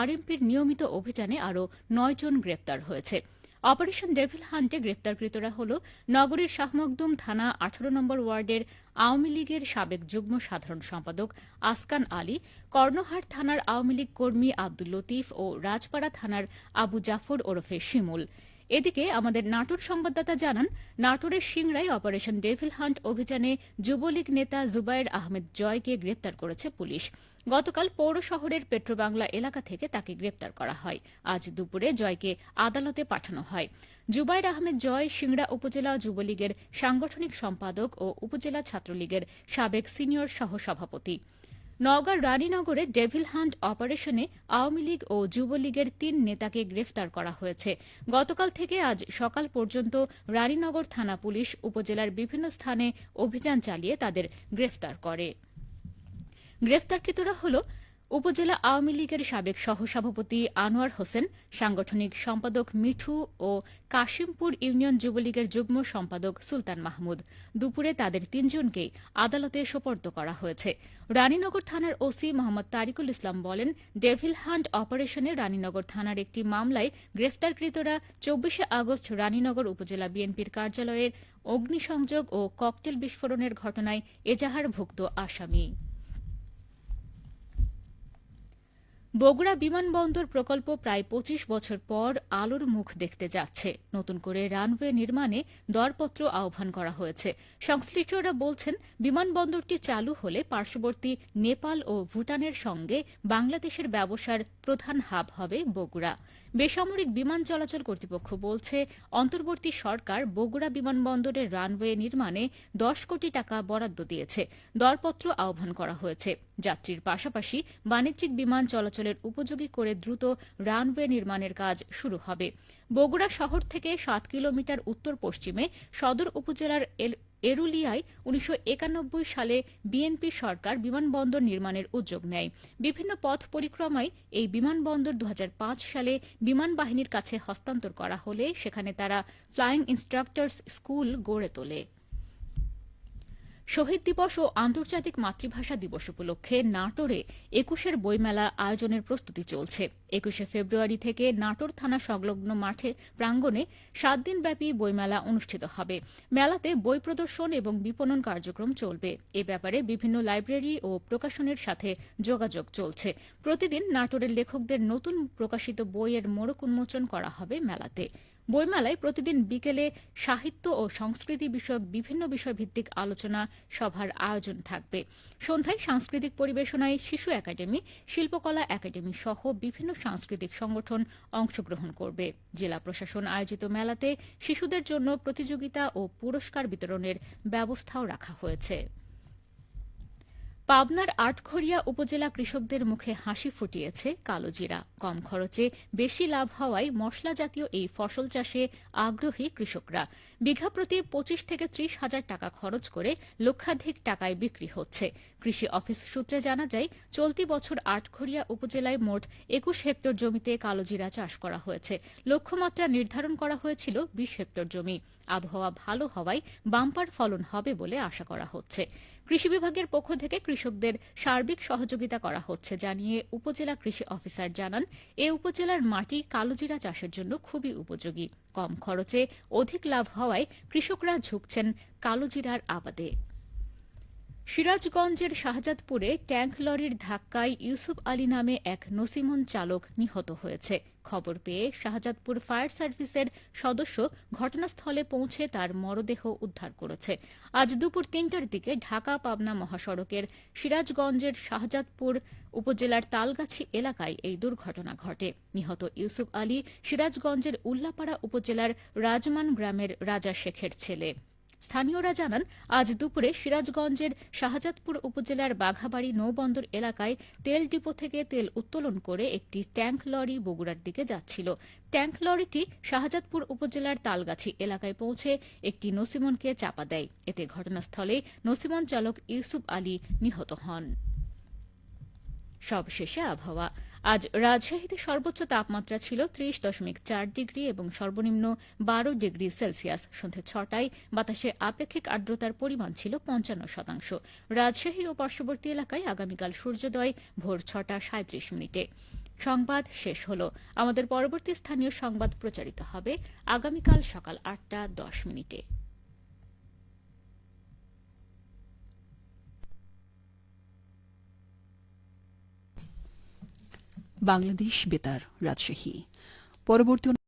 আরএমপির নিয়মিত অভিযানে আরও নয়জন গ্রেপ্তার হয়েছে। অপারেশন ডেভিল হান্টে গ্রেপ্তারকৃতরা হল নগরীর শাহমকদুম থানা আঠারো নম্বর ওয়ার্ডের আওয়ামী লীগের সাবেক যুগ্ম সাধারণ সম্পাদক আসকান আলী, কর্ণহার থানার আওয়ামী লীগ কর্মী আব্দুল লতিফ ও রাজপাড়া থানার আবু জাফর ওরফে শিমুল। এদিকে আমাদের নাটোর সংবাদদাতা জানান, নাটোরের সিংড়ায় অপারেশন ডেভিল হান্ট অভিযানে যুবলীগ নেতা জুবায়ের আহমেদ জয়কে গ্রেপ্তার করেছে পুলিশ। গতকাল পৌর শহরের পেট্রোবাংলা এলাকা থেকে তাকে গ্রেপ্তার করা হয়। আজ দুপুরে জয়কে আদালতে পাঠানো হয়। জুবাইর আহমেদ জয় সিংড়া উপজেলা যুবলীগের সাংগঠনিক সম্পাদক ও উপজেলা ছাত্রলীগের সাবেক সিনিয়র সহসভাপতি। নওগাঁর রানীনগরে ডেভিল হান্ট অপারেশনে আওয়ামী লীগ ও যুবলীগের তিন নেতাকে গ্রেফতার করা হয়েছে। গতকাল থেকে আজ সকাল পর্যন্ত রানীনগর থানা পুলিশ উপজেলার বিভিন্ন স্থানে অভিযান চালিয়ে তাদের গ্রেফতার করে। গ্রেফতারকৃতরা হল উপজেলা আওয়ামী লীগের সাবেক সহসভাপতি আনোয়ার হোসেন, সাংগঠনিক সম্পাদক মিঠু ও কাশিমপুর ইউনিয়ন যুবলীগের যুগ্ম সম্পাদক সুলতান মাহমুদ। দুপুরে তাদের তিনজনকেই আদালতে সোপর্দ করা হয়েছে। রানীনগর থানার ওসি মোহাম্মদ তারিকুল ইসলাম বলেন, ডেভিল হান্ট অপারেশনে রানীনগর থানার একটি মামলায় গ্রেফতারকৃতরা চব্বিশে আগস্ট রানীনগর উপজেলা বিএনপির কার্যালয়ের অগ্নিসংযোগ ও ককটেল বিস্ফোরণের ঘটনায় এজাহারভুক্ত আসামি। বগুড়া বিমানবন্দর প্রকল্প প্রায় পঁচিশ বছর পর আলোর মুখ দেখতে যাচ্ছে। নতুন করে রানওয়ে নির্মাণে দরপত্র আহ্বান করা হয়েছে। সংশ্লিষ্টরা বলছেন, বিমানবন্দরটি চালু হলে পার্শ্ববর্তী নেপাল ও ভুটানের সঙ্গে বাংলাদেশের ব্যবসার প্রধান হাব হবে বগুড়া। বেসামরিক বিমান চলাচল কর্তৃপক্ষ বলছে, অন্তর্বর্তী সরকার বগুড়া বিমানবন্দরের রানওয়ে নির্মাণে দশ কোটি টাকা বরাদ্দ দিয়েছে। দরপত্র আহ্বান করা হয়েছে। যাত্রীর পাশাপাশি বাণিজ্যিক বিমান চলাচলের উপযোগী করে দ্রুত রানওয়ে নির্মাণের কাজ শুরু হবে। বগুড়া শহর থেকে সাত কিলোমিটার উত্তর পশ্চিমে সদর উপজেলার এরুলিয়ায় উনিশশো একানব্বই সালে বিএনপি সরকার বিমানবন্দর নির্মাণের উদ্যোগ নেয়। বিভিন্ন পথ পরিক্রমায় এই বিমানবন্দর দু হাজার পাঁচ সালে বিমান বাহিনীর কাছে হস্তান্তর করা হলে সেখানে তারা ফ্লাইং ইন্সট্রাক্টরস স্কুল গড়ে তোলে। শহীদ দিবস ও আন্তর্জাতিক মাতৃভাষা দিবস উপলক্ষে নাটোরে একুশের বইমেলা আয়োজনের প্রস্তুতি চলছে। একুশে ফেব্রুয়ারি থেকে নাটোর থানা সংলগ্ন মাঠে প্রাঙ্গণে সাত দিনব্যাপী বইমেলা অনুষ্ঠিত হবে। মেলাতে বই প্রদর্শন এবং বিপণন কার্যক্রম চলবে। এ ব্যাপারে বিভিন্ন লাইব্রেরি ও প্রকাশনের সাথে যোগাযোগ চলছে। প্রতিদিন নাটোরের লেখকদের নতুন প্রকাশিত বইয়ের মোড়ক উন্মোচন করা হবে মেলাতে। বইমেলায় প্রতিদিন বিকেলে সাহিত্য ও সংস্কৃতি বিষয়ক বিভিন্ন বিষয়ভিত্তিক আলোচনা সভার আয়োজন থাকবে। সন্ধ্যায় সাংস্কৃতিক পরিবেশনায় শিশু একাডেমি, শিল্পকলা একাডেমি সহ বিভিন্ন সাংস্কৃতিক সংগঠন অংশগ্রহণ করবে। জেলা প্রশাসন আয়োজিত মেলাতে শিশুদের জন্য প্রতিযোগিতা ও পুরস্কার বিতরণের ব্যবস্থাও রাখা হয়েছে। পাবনার আটঘরিয়া উপজেলা কৃষকদের মুখে হাসি ফুটিয়েছে কালোজিরা। কম খরচে বেশি লাভ হওয়ায় মশলা জাতীয় এই ফসল চাষে আগ্রহী কৃষকরা। বিঘা প্রতি পঁচিশ থেকে ত্রিশ হাজার টাকা খরচ করে লক্ষাধিক টাকায় বিক্রি হচ্ছে। কৃষি অফিস সূত্রে জানা যায়, চলতি বছর আটঘরিয়া উপজেলায় মোট একুশ হেক্টর জমিতে কালোজিরা চাষ করা হয়েছে। লক্ষ্যমাত্রা নির্ধারণ করা হয়েছিল বিশ হেক্টর জমি। আবহাওয়া ভালো হওয়ায় বাম্পার ফলন হবে বলে আশা করা হচ্ছে। কৃষি বিভাগের পক্ষ থেকে কৃষকদের সার্বিক সহযোগিতা করা হচ্ছে জানিয়ে উপজেলা কৃষি অফিসার জানান, এ উপজেলার মাটি কালোজিরা চাষের জন্য খুবই উপযোগী। কম খরচে অধিক লাভ হওয়ায় কৃষকরা ঝুঁকছেন কালোজিরার আবাদে। সিরাজগঞ্জের শাহজাদপুরে ট্যাঙ্ক লরির ধাক্কায় ইউসুফ আলী নামে এক নসিমন চালক নিহত হয়েছে। খবর পেয়ে শাহজাদপুর ফায়ার সার্ভিসের সদস্য ঘটনাস্থলে পৌঁছে তার মরদেহ উদ্ধার করেছে। আজ দুপুর তিনটার দিকে ঢাকা পাবনা মহাসড়কের সিরাজগঞ্জের শাহজাদপুর উপজেলার তালগাছি এলাকায় এই দুর্ঘটনা ঘটে। নিহত ইউসুফ আলী সিরাজগঞ্জের উল্লাপাড়া উপজেলার রাজমান গ্রামের রাজা শেখের ছেলে। স্থানীয়রা জানান, আজ দুপুরে সিরাজগঞ্জের শাহজাদপুর উপজেলার বাঘাবাড়ি নৌবন্দর এলাকায় তেল ডিপো থেকে তেল উত্তোলন করে একটি ট্যাঙ্ক লরি বগুড়ার দিকে যাচ্ছিল। ট্যাঙ্ক লরিটি শাহজাদপুর উপজেলার তালগাছি এলাকায় পৌঁছে একটি নসিমনকে চাপা দেয়। এতে ঘটনাস্থলে নসিমন চালক ইউসুফ আলী নিহত হন। সবশেষে আবহাওয়া। আজ রাজশাহীতে সর্বোচ্চ তাপমাত্রা ছিল ত্রিশ দশমিক চার ডিগ্রি এবং সর্বনিম্ন বারো ডিগ্রি সেলসিয়াস। সন্ধে ছটায় বাতাসে আপেক্ষিক আর্দ্রতার পরিমাণ ছিল পঞ্চান্ন শতাংশ। রাজশাহী ও পার্শ্ববর্তী এলাকায় আগামীকাল সূর্যোদয়, ভোর ছটা সাঁত্রিশ মিনিটে। সংবাদ শেষ হল। আমাদের পরবর্তী স্থানীয় সংবাদ প্রচারিত হবে আগামীকাল সকাল আটটা দশ মিনিটে। বাংলাদেশ বেতার রাজশাহী। পরবর্তী